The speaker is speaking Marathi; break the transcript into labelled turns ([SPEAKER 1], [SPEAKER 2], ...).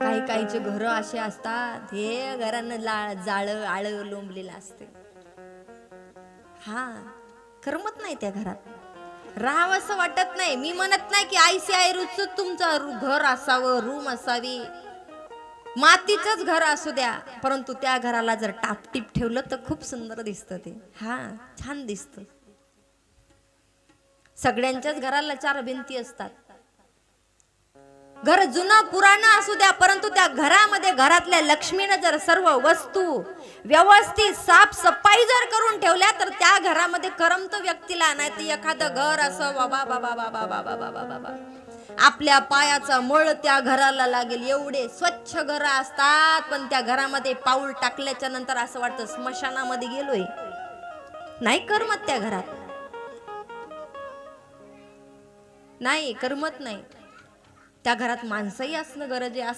[SPEAKER 1] काही काहीचे घर असे असतात हे घरानं लाळ जाळ आळ लोंबलेलं असते. हा करमत नाही त्या घरात. राहावं असं वाटत नाही. मी म्हणत नाही की आयसी आय रुच तुमचं घर असावं रूम असावी. मातीचंच घर असू द्या. परंतु त्या घराला जर टापटीप ठेवलं तर खूप सुंदर दिसतं ते. हा छान दिसतं. सगळ्यांच्याच घराला चार भिंती असतात. घर जुनं पुराणं असू द्या परंतु त्या घरामध्ये घरातल्या लक्ष्मीनं जर सर्व वस्तू व्यवस्थित साफसफाई जर करून ठेवल्या तर त्या घरामध्ये करमत व्यक्तीला. नाही तर एखादं घर असं बाबा बाबा बाबा बाबा बाबा बाबा. आपल्या पायाचा मळ त्या घराला लागेल. एवढे स्वच्छ घर असतात पण त्या घरामध्ये पाऊल टाकल्याच्या नंतर असं वाटतं स्मशानामध्ये गेलोय. नाही करमत त्या घरात. नाही करमत नाही. त्या घरात माणसंही असणं गरजे